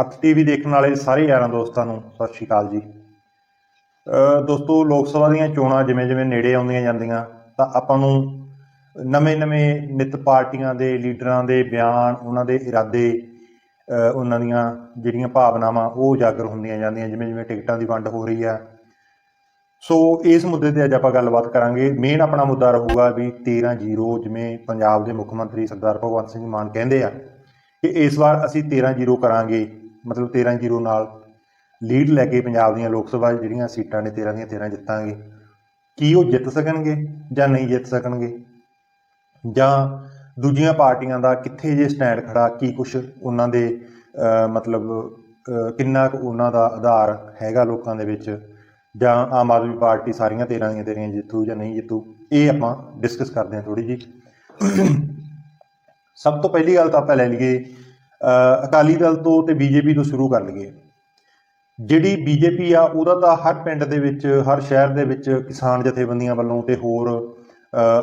ਅਰਥ ਟੀਵੀ ਦੇਖਣ ਵਾਲੇ ਸਾਰੇ ਯਾਰਾਂ ਦੋਸਤਾਂ ਨੂੰ ਸਤਿ ਸ਼੍ਰੀ ਅਕਾਲ ਜੀ। ਦੋਸਤੋ, ਲੋਕ ਸਭਾ ਦੀਆਂ ਚੋਣਾਂ ਜਿਵੇਂ ਜਿਵੇਂ ਨੇੜੇ ਆਉਂਦੀਆਂ ਜਾਂਦੀਆਂ, ਤਾਂ ਆਪਾਂ ਨੂੰ ਨਵੇਂ-ਨਵੇਂ ਨਿਤ ਪਾਰਟੀਆਂ ਦੇ, ਲੀਡਰਾਂ ਦੇ ਬਿਆਨ, ਉਹਨਾਂ ਦੇ ਇਰਾਦੇ ਉਹਨਾਂ ਦੀਆਂ ਜਿਹੜੀਆਂ ਭਾਵਨਾਵਾਂ, ਉਹ ਉਜਾਗਰ ਹੁੰਦੀਆਂ ਜਾਂਦੀਆਂ ਜਿਵੇਂ ਜਿਵੇਂ ਟਿਕਟਾਂ ਦੀ ਵੰਡ ਹੋ ਰਹੀ ਆ। ਸੋ ਇਸ ਮੁੱਦੇ ਤੇ ਅੱਜ ਆਪਾਂ ਗੱਲਬਾਤ ਕਰਾਂਗੇ। ਮੇਨ ਆਪਣਾ ਮੁੱਦਾ ਰਹੂਗਾ ਵੀ 13-0 ਜਿਵੇਂ ਪੰਜਾਬ ਦੇ ਮੁੱਖ ਮੰਤਰੀ ਸਰਦਾਰ ਭਗਵੰਤ ਸਿੰਘ ਮਾਨ ਕਹਿੰਦੇ ਆ ਕਿ ਇਸ ਵਾਰ ਅਸੀਂ 13-0 ਕਰਾਂਗੇ। ਮਤਲਬ 13-0 ਨਾਲ ਲੀਡ ਲੈ ਕੇ ਪੰਜਾਬ ਦੀਆਂ ਲੋਕ ਸਭਾ ਜਿਹੜੀਆਂ ਸੀਟਾਂ ਨੇ 13 ਦੀਆਂ 13 ਜਿੱਤਾਂਗੇ, ਕੀ ਉਹ ਜਿੱਤ ਸਕਣਗੇ ਜਾਂ ਨਹੀਂ ਜਿੱਤ ਸਕਣਗੇ? ਜਾਂ ਦੂਜੀਆਂ ਪਾਰਟੀਆਂ ਦਾ ਕਿੱਥੇ ਜੇ ਸਟੈਂਡ ਖੜਾ, ਕੀ ਕੁਝ ਉਹਨਾਂ ਦੇ ਮਤਲਬ ਕਿੰਨਾ ਕੁ ਉਹਨਾਂ ਦਾ ਆਧਾਰ ਹੈਗਾ ਲੋਕਾਂ ਦੇ ਵਿੱਚ? ਜਾਂ ਆਮ ਆਦਮੀ ਪਾਰਟੀ ਸਾਰੀਆਂ 13 ਦੀਆਂ 13 ਜਿੱਤੂ ਜਾਂ ਨਹੀਂ ਜਿੱਤੂ? ਇਹ ਆਪਾਂ ਡਿਸਕਸ ਕਰਦੇ ਹਾਂ ਥੋੜੀ ਜੀ ਸਭ ਤੋਂ ਪਹਿਲੀ ਗੱਲ ਤਾਂ ਆਪਾਂ ਲੈ ਲਈਏ ਅਕਾਲੀ ਦਲ ਤੋਂ ਤੇ ਬੀਜੇਪੀ ਤੋਂ ਸ਼ੁਰੂ ਕਰ ਲਈਏ। ਜਿਹੜੀ ਬੀਜੇਪੀ ਆ ਉਹਦਾ ਤਾਂ ਹਰ ਪਿੰਡ ਦੇ ਵਿੱਚ ਹਰ ਸ਼ਹਿਰ ਦੇ ਵਿੱਚ ਕਿਸਾਨ ਜਥੇਬੰਦੀਆਂ ਵੱਲੋਂ ਤੇ ਹੋਰ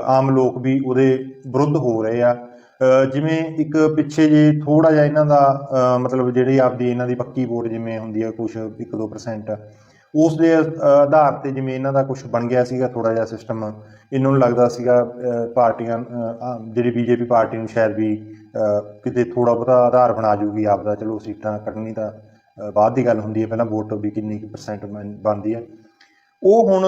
ਆਮ ਲੋਕ ਵੀ ਉਹਦੇ ਵਿਰੁੱਧ ਹੋ ਰਹੇ ਆ। ਜਿਵੇਂ ਇੱਕ ਪਿੱਛੇ ਜੇ ਥੋੜਾ ਜਿਹਾ ਇਹਨਾਂ ਦਾ ਮਤਲਬ ਜਿਹੜੀ ਆਪਦੀ ਇਹਨਾਂ ਦੀ ਪੱਕੀ ਵੋਟ ਜਿਵੇਂ ਹੁੰਦੀ ਆ ਕੁਝ 1-2% ਉਸ ਦੇ ਆਧਾਰ ਤੇ ਜਿਵੇਂ ਇਹਨਾਂ ਦਾ ਕੁਝ ਬਣ ਗਿਆ ਸੀਗਾ ਥੋੜਾ ਜਿਹਾ ਸਿਸਟਮ ਇਹਨਾਂ ਨੂੰ ਲੱਗਦਾ ਸੀਗਾ ਪਾਰਟੀਆਂ ਅ, ਆ, ਜਿਹੜੀ ਬੀਜੇਪੀ ਪਾਰਟੀ ਨੂੰ ਸ਼ਾਇਦ ਵੀ ਕਿਤੇ ਥੋੜਾ ਬਹੁਤਾ ਆਧਾਰ ਬਣਾ ਜੂਗੀ ਆਪਦਾ, ਚਲੋ ਸੀਟਾਂ ਕੱਢਣੀ ਤਾਂ ਬਾਅਦ ਦੀ ਗੱਲ ਹੁੰਦੀ ਹੈ, ਪਹਿਲਾਂ ਵੋਟ ਵੀ ਕਿੰਨੀ ਕੁ ਪਰਸੈਂਟ ਬਣਦੀ ਹੈ। ਉਹ ਹੁਣ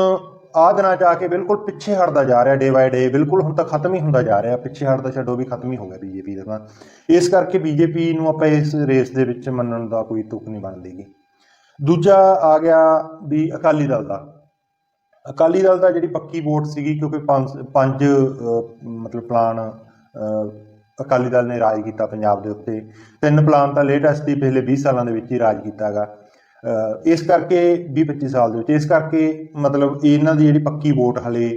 ਆਹ ਦਿਨਾਂ ਚ ਆ ਕੇ ਬਿਲਕੁਲ ਪਿੱਛੇ ਹਟਦਾ ਜਾ ਰਿਹਾ ਡੇ ਬਾਏ ਡੇ ਬਿਲਕੁਲ ਹੁਣ ਤਾਂ ਖਤਮ ਹੀ ਹੁੰਦਾ ਜਾ ਰਿਹਾ, ਪਿੱਛੇ ਹਟਦਾ ਛੱਡੋ ਵੀ ਖਤਮ ਹੀ ਹੋ ਗਿਆ ਬੀਜੇਪੀ ਦਾ ਤਾਂ। ਇਸ ਕਰਕੇ ਬੀਜੇਪੀ ਨੂੰ ਆਪਾਂ ਇਸ ਰੇਸ ਦੇ ਵਿੱਚ ਮੰਨਣ ਦਾ ਕੋਈ ਤੁਕ ਨਹੀਂ ਬਣਦੀਗੀ ਦੂਜਾ ਆ ਗਿਆ ਵੀ ਅਕਾਲੀ ਦਲ ਦਾ। ਅਕਾਲੀ ਦਲ ਦਾ ਜਿਹੜੀ ਪੱਕੀ ਵੋਟ ਸੀਗੀ, ਕਿਉਂਕਿ ਪੰਜ ਪੰਜ ਮਤਲਬ ਪਲਾਨ ਅਕਾਲੀ ਦਲ ਨੇ ਰਾਜ ਕੀਤਾ ਪੰਜਾਬ ਦੇ ਉੱਤੇ। ਤਿੰਨ ਪਲਾਨ ਤਾਂ ਲੇਟੈਸਟ ਹੀ ਪਿਛਲੇ 20 ਸਾਲਾਂ ਦੇ ਵਿੱਚ ਹੀ ਰਾਜ ਕੀਤਾਗਾ। ਇਸ ਕਰਕੇ 20 25 ਸਾਲ ਦੇ ਵਿੱਚ, ਇਸ ਕਰਕੇ ਮਤਲਬ ਇਹਨਾਂ ਦੀ ਜਿਹੜੀ ਪੱਕੀ ਵੋਟ ਹਲੇ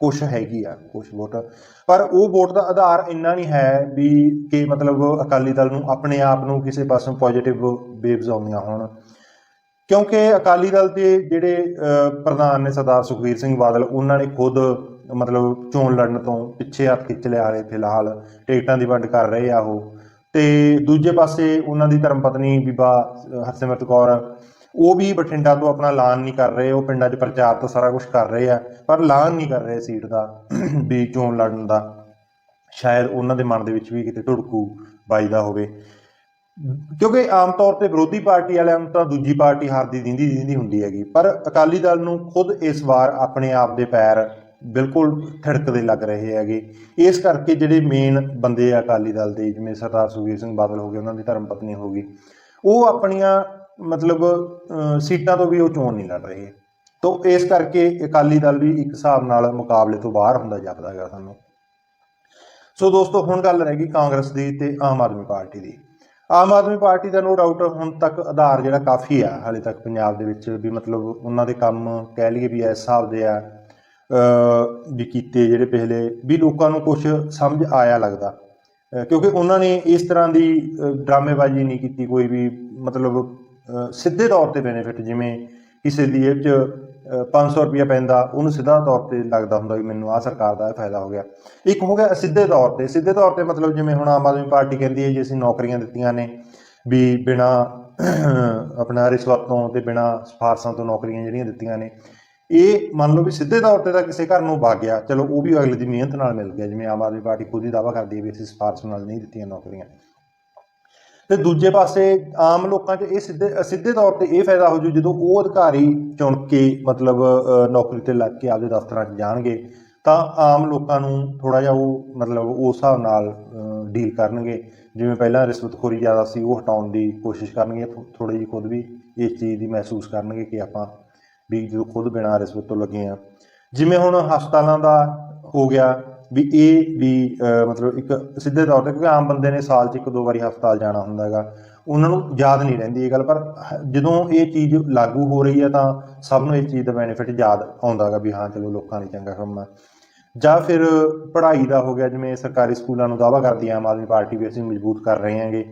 ਕੁਛ ਹੈਗੀ ਆ, ਕੁਛ ਵੋਟ। ਪਰ ਉਹ ਵੋਟ ਦਾ ਆਧਾਰ ਇੰਨਾ ਨਹੀਂ ਹੈ ਵੀ ਕਿ ਮਤਲਬ ਅਕਾਲੀ ਦਲ ਨੂੰ ਆਪਣੇ ਆਪ ਨੂੰ ਕਿਸੇ ਪਾਸੋਂ ਪੋਜ਼ਿਟਿਵ ਵੇਵਸ ਆਉਂਦੀਆਂ ਹੋਣ। ਕਿਉਂਕਿ ਅਕਾਲੀ ਦਲ ਦੇ ਜਿਹੜੇ ਪ੍ਰਧਾਨ ਨੇ ਸਰਦਾਰ ਸੁਖਬੀਰ ਸਿੰਘ ਬਾਦਲ, ਉਹਨਾਂ ਨੇ ਖੁਦ, ਮਤਲਬ ਚੋਣ ਲੜਨ ਤੋਂ ਪਿੱਛੇ ਹੱਥ ਖਿੱਚ ਲਿਆ ਹਾਲੇ ਫਿਲਹਾਲ, ਟਿਕਟਾਂ ਦੀ ਵੰਡ ਕਰ ਰਹੇ ਆ ਉਹ। ਤੇ ਦੂਜੇ ਪਾਸੇ ਉਹਨਾਂ ਦੀ ਧਰਮ ਪਤਨੀ ਬੀਬਾ ਹਰਸਿਮਰਤ ਕੌਰ, ਉਹ ਵੀ ਬਠਿੰਡਾ ਤੋਂ ਆਪਣਾ ਐਲਾਨ ਨਹੀਂ ਕਰ ਰਹੇ, ਉਹ ਪਿੰਡਾਂ 'ਚ ਪ੍ਰਚਾਰ ਤਾਂ ਸਾਰਾ ਕੁਝ ਕਰ ਰਹੇ ਆ, ਪਰ ਐਲਾਨ ਨਹੀਂ ਕਰ ਰਹੇ ਸੀਟ ਦਾ, ਵੀ ਚੋਣ ਲੜਨ ਦਾ। ਸ਼ਾਇਦ ਉਹਨਾਂ ਦੇ ਮਨ ਦੇ ਵਿੱਚ ਵੀ ਕਿਤੇ ਢੁੜਕੂ ਵੱਜਦਾ ਹੋਵੇ। ਕਿਉਂਕਿ ਆਮ ਤੌਰ ਤੇ ਵਿਰੋਧੀ ਪਾਰਟੀ ਵਾਲਿਆਂ ਨੂੰ ਤਾਂ ਦੂਜੀ ਪਾਰਟੀ ਹਾਰਦੀ ਦਿੰਦੀ ਦਿੰਦੀ ਹੁੰਦੀ ਹੈਗੀ, ਪਰ ਅਕਾਲੀ ਦਲ ਨੂੰ ਖੁਦ ਇਸ ਵਾਰ ਆਪਣੇ ਆਪ ਦੇ ਪੈਰ ਬਿਲਕੁਲ ਠੜਕਦੇ ਲੱਗ ਰਹੇ ਹੈਗੇ। ਇਸ ਕਰਕੇ ਜਿਹੜੇ ਮੇਨ ਬੰਦੇ ਆ ਅਕਾਲੀ ਦਲ ਦੇ, ਜਿਵੇਂ ਸਰਦਾਰ ਸੁਖਬੀਰ ਸਿੰਘ ਬਾਦਲ ਹੋ ਗਏ, ਉਹਨਾਂ ਦੀ ਧਰਮ ਪਤਨੀ ਹੋ ਗਈ, ਉਹ ਆਪਣੀਆਂ ਮਤਲਬ ਸੀਟਾਂ ਤੋਂ ਵੀ ਉਹ ਚੋਣ ਨਹੀਂ ਲੜ ਰਹੇ। ਤੋਂ ਇਸ ਕਰਕੇ ਅਕਾਲੀ ਦਲ ਵੀ ਇੱਕ ਹਿਸਾਬ ਨਾਲ ਮੁਕਾਬਲੇ ਤੋਂ ਬਾਹਰ ਹੁੰਦਾ ਜਾਪਦਾ ਹੈਗਾ ਸਾਨੂੰ। ਸੋ ਦੋਸਤੋ, ਹੁਣ ਗੱਲ ਰਹਿ ਗਈ ਕਾਂਗਰਸ ਦੀ ਤੇ ਆਮ ਆਦਮੀ ਪਾਰਟੀ ਦੀ। ਆਮ ਆਦਮੀ ਪਾਰਟੀ ਦਾ ਨੋ ਡਾਊਟ ਹੁਣ ਤੱਕ ਆਧਾਰ ਜਿਹੜਾ ਕਾਫੀ ਆ, ਹਾਲੇ ਤੱਕ ਪੰਜਾਬ ਦੇ ਵਿੱਚ ਵੀ ਮਤਲਬ ਉਹਨਾਂ ਦੇ ਕੰਮ ਕਹਿ ਲਈਏ ਵੀ ਇਸ ਹਿਸਾਬ ਦੇ ਆ ਵੀ ਕੀਤੇ ਜਿਹੜੇ ਪਹਿਲੇ ਵੀ ਲੋਕਾਂ ਨੂੰ ਕੁਝ ਸਮਝ ਆਇਆ ਲੱਗਦਾ। ਕਿਉਂਕਿ ਉਹਨਾਂ ਨੇ ਇਸ ਤਰ੍ਹਾਂ ਦੀ ਡਰਾਮੇਬਾਜ਼ੀ ਨਹੀਂ ਕੀਤੀ, ਕੋਈ ਵੀ ਮਤਲਬ ਸਿੱਧੇ ਤੌਰ ਤੇ ਬੈਨੀਫਿਟ ਜਿਵੇਂ ਕਿਸੇ ਦੀ ਇਹ 'ਚ 500 ਰੁਪਇਆ ਪੈਂਦਾ, ਉਹਨੂੰ ਸਿੱਧਾ ਤੌਰ ਤੇ ਲੱਗਦਾ ਹੁੰਦਾ ਵੀ ਮੈਨੂੰ ਆਹ ਸਰਕਾਰ ਦਾ ਇਹ ਫਾਇਦਾ ਹੋ ਗਿਆ। ਇੱਕ ਹੋ ਗਿਆ ਸਿੱਧੇ ਤੌਰ ਤੇ। ਸਿੱਧੇ ਤੌਰ ਤੇ ਮਤਲਬ ਜਿਵੇਂ ਹੁਣ ਆਮ ਆਦਮੀ ਪਾਰਟੀ ਕਹਿੰਦੀ ਹੈ ਜੀ, ਅਸੀਂ ਨੌਕਰੀਆਂ ਦਿੱਤੀਆਂ ਨੇ ਵੀ ਬਿਨਾ ਆਪਣਾ ਰਿਸ਼ਵਤ ਤੋਂ ਤੇ ਬਿਨਾ ਸਿਫਾਰਸ਼ਾਂ ਤੋਂ ਨੌਕਰੀਆਂ ਜਿਹੜੀਆਂ ਦਿੱਤੀਆਂ ਨੇ। ਇਹ ਮੰਨ ਲਓ ਵੀ ਸਿੱਧੇ ਤੌਰ ਤੇ ਤਾਂ ਕਿਸੇ ਘਰ ਨੂੰ ਵਗ ਗਿਆ। ਚਲੋ ਉਹ ਵੀ ਅਗਲੇ ਦੀ ਮਿਹਨਤ ਨਾਲ ਮਿਲ ਗਿਆ। ਜਿਵੇਂ ਆਮ ਆਦਮੀ ਪਾਰਟੀ ਖੁਦ ਹੀ ਦਾਅਵਾ ਕਰਦੀ ਹੈ ਵੀ ਅਸੀਂ ਸਿਫਾਰਸ਼ ਨਾਲ ਨਹੀਂ ਦਿੱਤੀਆਂ ਨੌਕਰੀਆਂ। ਤੇ ਦੂਜੇ ਪਾਸੇ ਆਮ ਲੋਕਾਂ 'ਚ ਇਹ ਸਿੱਧੇ ਸਿੱਧੇ ਤੌਰ ਤੇ ਇਹ ਫਾਇਦਾ ਹੋ ਜੂ ਜਦੋਂ ਉਹ ਅਧਿਕਾਰੀ ਚੁਣ ਕੇ ਮਤਲਬ ਨੌਕਰੀ ਤੇ ਲੱਗ ਕੇ ਆਪਦੇ ਦਫ਼ਤਰਾਂ 'ਚ ਜਾਣਗੇ, ਤਾਂ ਆਮ ਲੋਕਾਂ ਨੂੰ ਥੋੜਾ ਜਿਹਾ ਉਹ ਮਤਲਬ ਉਸ ਹਿਸਾਬ ਨਾਲ ਡੀਲ ਕਰਨਗੇ। ਜਿਵੇਂ ਪਹਿਲਾਂ ਰਿਸ਼ਵਤਖੋਰੀ ਜ਼ਿਆਦਾ ਸੀ, ਉਹ ਹਟਾਉਣ ਦੀ ਕੋਸ਼ਿਸ਼ ਕਰਨਗੇ ਥੋੜੀ ਜਿਹੀ ਖੁਦ ਵੀ ਇਸ ਚੀਜ਼ ਦੀ ਮਹਿਸੂਸ ਕਰਨਗੇ ਕਿ ਆਪਾਂ ਵੀ ਜਦੋਂ ਖੁਦ ਬਿਨਾਂ ਰਿਸ਼ਵਤ ਤੋਂ ਲੱਗੇ ਆ। ਜਿਵੇਂ ਹੁਣ ਹਸਪਤਾਲਾਂ ਦਾ ਹੋ ਗਿਆ ਵੀ ਇਹ ਵੀ ਮਤਲਬ ਇੱਕ ਸਿੱਧੇ ਤੌਰ ਤੇ, ਕਿਉਂਕਿ ਆਮ ਬੰਦੇ ਨੇ ਸਾਲ 'ਚ ਇੱਕ ਦੋ ਵਾਰੀ ਹਸਪਤਾਲ ਜਾਣਾ ਹੁੰਦਾ ਹੈਗਾ, ਉਹਨਾਂ ਨੂੰ ਯਾਦ ਨਹੀਂ ਰਹਿੰਦੀ ਇਹ ਗੱਲ, ਪਰ ਜਦੋਂ ਇਹ ਚੀਜ਼ ਲਾਗੂ ਹੋ ਰਹੀ ਹੈ ਤਾਂ ਸਭ ਨੂੰ ਇਸ ਚੀਜ਼ ਦਾ ਬੈਨੀਫਿਟ ਯਾਦ ਆਉਂਦਾ ਹੈਗਾ ਵੀ ਹਾਂ, ਚਲੋ ਲੋਕਾਂ ਲਈ ਚੰਗਾ ਕੰਮ ਆ ਜਾਂ ਫਿਰ ਪੜ੍ਹਾਈ ਦਾ ਹੋ ਗਿਆ, ਜਿਵੇਂ ਸਰਕਾਰੀ ਸਕੂਲਾਂ ਨੂੰ ਦਾਅਵਾ ਕਰਦੀ ਹੈ, ਆਮ ਆਦਮੀ ਪਾਰਟੀ ਵੀ ਅਸੀਂ ਮਜ਼ਬੂਤ ਕਰ ਰਹੇ ਹਾਂਗੇ,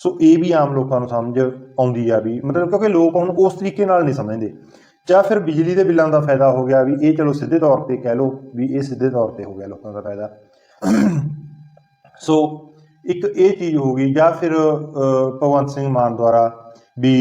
ਸੋ ਇਹ ਵੀ ਆਮ ਲੋਕਾਂ ਨੂੰ ਸਮਝ ਆਉਂਦੀ ਆ ਵੀ, ਮਤਲਬ ਕਿਉਂਕਿ ਲੋਕ ਹੁਣ ਉਸ ਤਰੀਕੇ ਨਾਲ ਨਹੀਂ ਸਮਝਦੇ। ਜਾਂ ਫਿਰ ਬਿਜਲੀ ਦੇ ਬਿੱਲਾਂ ਦਾ ਫਾਇਦਾ ਹੋ ਗਿਆ ਵੀ ਇਹ ਚਲੋ ਸਿੱਧੇ ਤੌਰ ਤੇ ਕਹਿ ਲਓ ਵੀ ਇਹ ਸਿੱਧੇ ਤੌਰ ਤੇ ਹੋ ਗਿਆ ਲੋਕਾਂ ਦਾ ਫਾਇਦਾ। ਸੋ ਇੱਕ ਇਹ ਚੀਜ਼ ਹੋ ਗਈ ਜਾਂ ਫਿਰ ਭਗਵੰਤ ਸਿੰਘ ਮਾਨ ਦੁਆਰਾ ਵੀ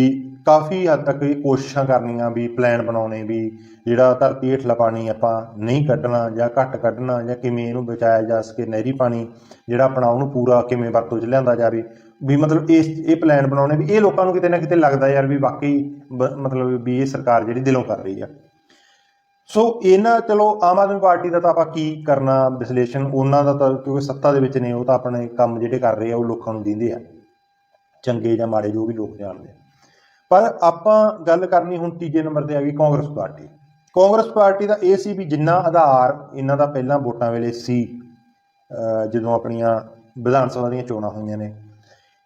ਕਾਫੀ ਹੱਦ ਤੱਕ ਇਹ ਕੋਸ਼ਿਸ਼ਾਂ ਕਰਨੀਆਂ ਵੀ ਪਲਾਨ ਬਣਾਉਣੇ ਵੀ ਜਿਹੜਾ ਧਰਤੀ ਹੇਠਲਾ ਪਾਣੀ ਆਪਾਂ ਨਹੀਂ ਕੱਢਣਾ ਜਾਂ ਘੱਟ ਕੱਢਣਾ ਜਾਂ ਕਿਵੇਂ ਇਹਨੂੰ ਬਚਾਇਆ ਜਾ ਸਕੇ ਨਹਿਰੀ ਪਾਣੀ ਜਿਹੜਾ ਆਪਣਾ ਉਹਨੂੰ ਪੂਰਾ ਕਿਵੇਂ ਵਰਤੋਂ 'ਚ ਲਿਆਂਦਾ ਜਾਵੇ ਵੀ ਮਤਲਬ ਇਸ ਇਹ ਪਲਾਨ ਬਣਾਉਣੇ ਵੀ ਇਹ ਲੋਕਾਂ ਨੂੰ ਕਿਤੇ ਨਾ ਕਿਤੇ ਲੱਗਦਾ ਯਾਰ ਵੀ ਵਾਕਈ ਬ- ਮਤਲਬ ਵੀ ਇਹ ਸਰਕਾਰ ਜਿਹੜੀ ਦਿਲੋਂ ਕਰ ਰਹੀ ਆ। ਸੋ ਇਹਨਾਂ ਚਲੋ ਆਮ ਆਦਮੀ ਪਾਰਟੀ ਦਾ ਤਾਂ ਆਪਾਂ ਕੀ ਕਰਨਾ ਵਿਸ਼ਲੇਸ਼ਣ, ਉਹਨਾਂ ਦਾ ਤਾਂ ਕਿਉਂਕਿ ਸੱਤਾ ਦੇ ਵਿੱਚ ਨੇ, ਉਹ ਤਾਂ ਆਪਣੇ ਕੰਮ ਜਿਹੜੇ ਕਰ ਰਹੇ ਆ, ਉਹ ਲੋਕਾਂ ਨੂੰ ਦਿੰਦੇ ਆ। ਚੰਗੇ ਜਾਂ ਮਾੜੇ ਜੋ ਵੀ ਲੋਕ ਜਾਣਦੇ ਆ। ਪਰ ਆਪਾਂ ਗੱਲ ਕਰਨੀ ਹੁਣ ਤੀਜੇ ਨੰਬਰ ਤੇ ਆ ਗਈ ਕਾਂਗਰਸ ਪਾਰਟੀ। ਕਾਂਗਰਸ ਪਾਰਟੀ ਦਾ ਇਹ ਸੀ ਵੀ ਜਿੰਨਾ ਆਧਾਰ ਇਹਨਾਂ ਦਾ ਪਹਿਲਾਂ ਵੋਟਾਂ ਵੇਲੇ ਸੀ ਜਦੋਂ ਆਪਣੀਆਂ ਵਿਧਾਨ ਸਭਾ ਦੀਆਂ ਚੋਣਾਂ ਹੋਈਆਂ ਨੇ